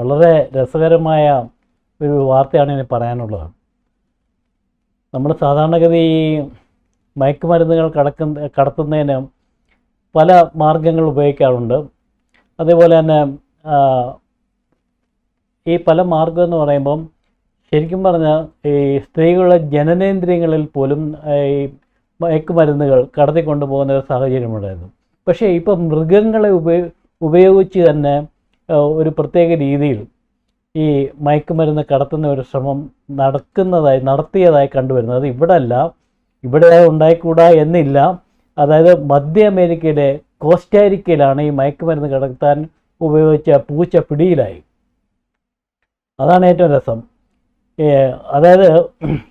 വളരെ രസകരമായ ഒരു വാർത്തയാണ് ഇനി പറയാനുള്ളത്. നമ്മൾ സാധാരണഗതി ഈ മയക്കുമരുന്നുകൾ കടക്കുന്ന കടത്തുന്നതിന് പല മാർഗങ്ങൾ ഉപയോഗിക്കാറുണ്ട്. അതേപോലെ തന്നെ ഈ പല മാർഗം എന്ന് പറയുമ്പം ശരിക്കും പറഞ്ഞാൽ ഈ സ്ത്രീകളുടെ ജനനേന്ദ്രിയങ്ങളിൽ പോലും ഈ മയക്കുമരുന്നുകൾ കടത്തിക്കൊണ്ടു ഒരു സാഹചര്യമുണ്ടായിരുന്നു. പക്ഷേ ഇപ്പം മൃഗങ്ങളെ ഉപയോ ഉപയോഗിച്ച് തന്നെ ഒരു പ്രത്യേക രീതിയിൽ ഈ മയക്കുമരുന്ന് കടത്തുന്ന ഒരു ശ്രമം നടക്കുന്നതായി നടത്തിയതായി കണ്ടുവരുന്നത് അത് ഇവിടെ അല്ല ഇവിടെ ഉണ്ടായിക്കൂടാ എന്നില്ല. അതായത് മധ്യ അമേരിക്കയിലെ കോസ്റ്റാരിക്കയിലാണ് ഈ മയക്കുമരുന്ന് കടത്താൻ ഉപയോഗിച്ച പൂച്ച പിടിയിലായി. അതാണ് ഏറ്റവും രസം. അതായത്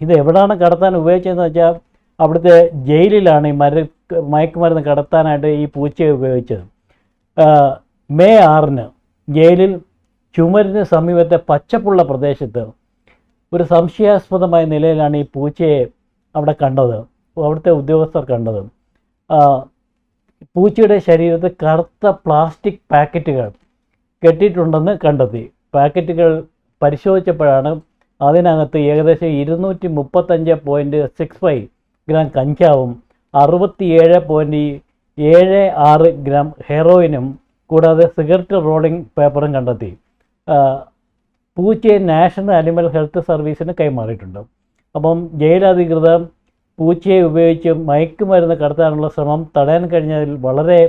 ഇത് എവിടെയാണ് കടത്താൻ ഉപയോഗിച്ചതെന്ന് വെച്ചാൽ അവിടുത്തെ ജയിലിലാണ് ഈ മര മയക്കുമരുന്ന് കടത്താനായിട്ട് ഈ പൂച്ചയെ ഉപയോഗിച്ചത്. മെയ് ആറിന് ജയിലിൽ ചുമരിന് സമീപത്തെ പച്ചപ്പുള്ള പ്രദേശത്ത് ഒരു സംശയാസ്പദമായ നിലയിലാണ് ഈ പൂച്ചയെ അവിടെ കണ്ടത് അവിടുത്തെ ഉദ്യോഗസ്ഥർ കണ്ടത്. പൂച്ചയുടെ ശരീരത്ത് കറുത്ത പ്ലാസ്റ്റിക് പാക്കറ്റുകൾ കെട്ടിയിട്ടുണ്ടെന്ന് കണ്ടെത്തി. പാക്കറ്റുകൾ പരിശോധിച്ചപ്പോഴാണ് അതിനകത്ത് ഏകദേശം ഇരുന്നൂറ്റി മുപ്പത്തഞ്ച് പോയിന്റ് സിക്സ് ഫൈവ് ഗ്രാം കഞ്ചാവും അറുപത്തിയേഴ് പോയിന്റ് ഏഴ് ആറ് ഗ്രാം ഹെറോയിനും കൂടാതെ സിഗരറ്റ് റോളിംഗ് പേപ്പറും കണ്ടെത്തി. പൂച്ചയെ നാഷണൽ അനിമൽ ഹെൽത്ത് സർവീസിന് കൈമാറിയിട്ടുണ്ട്. അപ്പം ജയിലധികൃതർ പൂച്ചയെ ഉപയോഗിച്ച് മയക്കുമരുന്ന് കടത്താനുള്ള ശ്രമം തടയാൻ കഴിഞ്ഞതിൽ വളരെ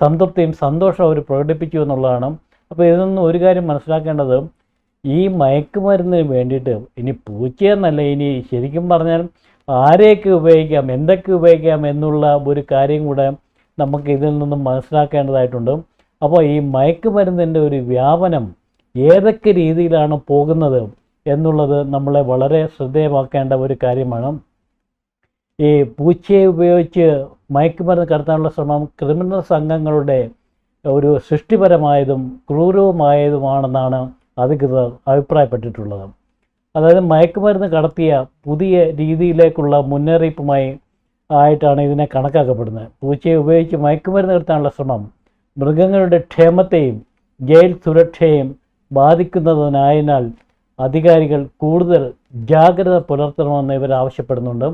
സംതൃപ്തിയും സന്തോഷവും അവർ പ്രകടിപ്പിച്ചു എന്നുള്ളതാണ്. അപ്പോൾ ഇതിൽ നിന്ന് ഒരു കാര്യം മനസ്സിലാക്കേണ്ടത് ഈ മയക്കുമരുന്നിന് വേണ്ടിയിട്ട് ഇനി പൂച്ചയെന്നല്ല ഇനി ശരിക്കും പറഞ്ഞാൽ ആരെയൊക്കെ ഉപയോഗിക്കാം എന്തൊക്കെ ഉപയോഗിക്കാം എന്നുള്ള ഒരു കാര്യം കൂടെ നമുക്ക് ഇതിൽ നിന്നും മനസ്സിലാക്കേണ്ടതായിട്ടുണ്ട്. അപ്പോൾ ഈ മയക്കുമരുന്നിന്റെ ഒരു വ്യാപനം ഏതൊക്കെ രീതിയിലാണ് പോകുന്നത് എന്നുള്ളത് നമ്മളെ വളരെ ശ്രദ്ധേയമാക്കേണ്ട ഒരു കാര്യമാണ്. ഈ പൂച്ചയെ ഉപയോഗിച്ച് മയക്കുമരുന്ന് കടത്താനുള്ള ശ്രമം ക്രിമിനൽ സംഘങ്ങളുടെ ഒരു സൃഷ്ടിപരമായതും ക്രൂരവുമായതുമാണെന്നാണ് അധികൃതർ അഭിപ്രായപ്പെട്ടിട്ടുള്ളത്. അതായത് മയക്കുമരുന്ന് കടത്തിയ പുതിയ രീതിയിലേക്കുള്ള മുന്നറിയിപ്പുമായി ആയിട്ടാണ് ഇതിനെ കണക്കാക്കപ്പെടുന്നത്. പൂച്ചയെ ഉപയോഗിച്ച് മയക്കുമരുന്ന് കടത്താനുള്ള ശ്രമം മൃഗങ്ങളുടെ ക്ഷേമത്തെയും ജയിൽ സുരക്ഷയെയും ബാധിക്കുന്നതിനായതിനാൽ അധികാരികൾ കൂടുതൽ ജാഗ്രത പുലർത്തണമെന്ന് ഇവർ ആവശ്യപ്പെടുന്നുണ്ട്.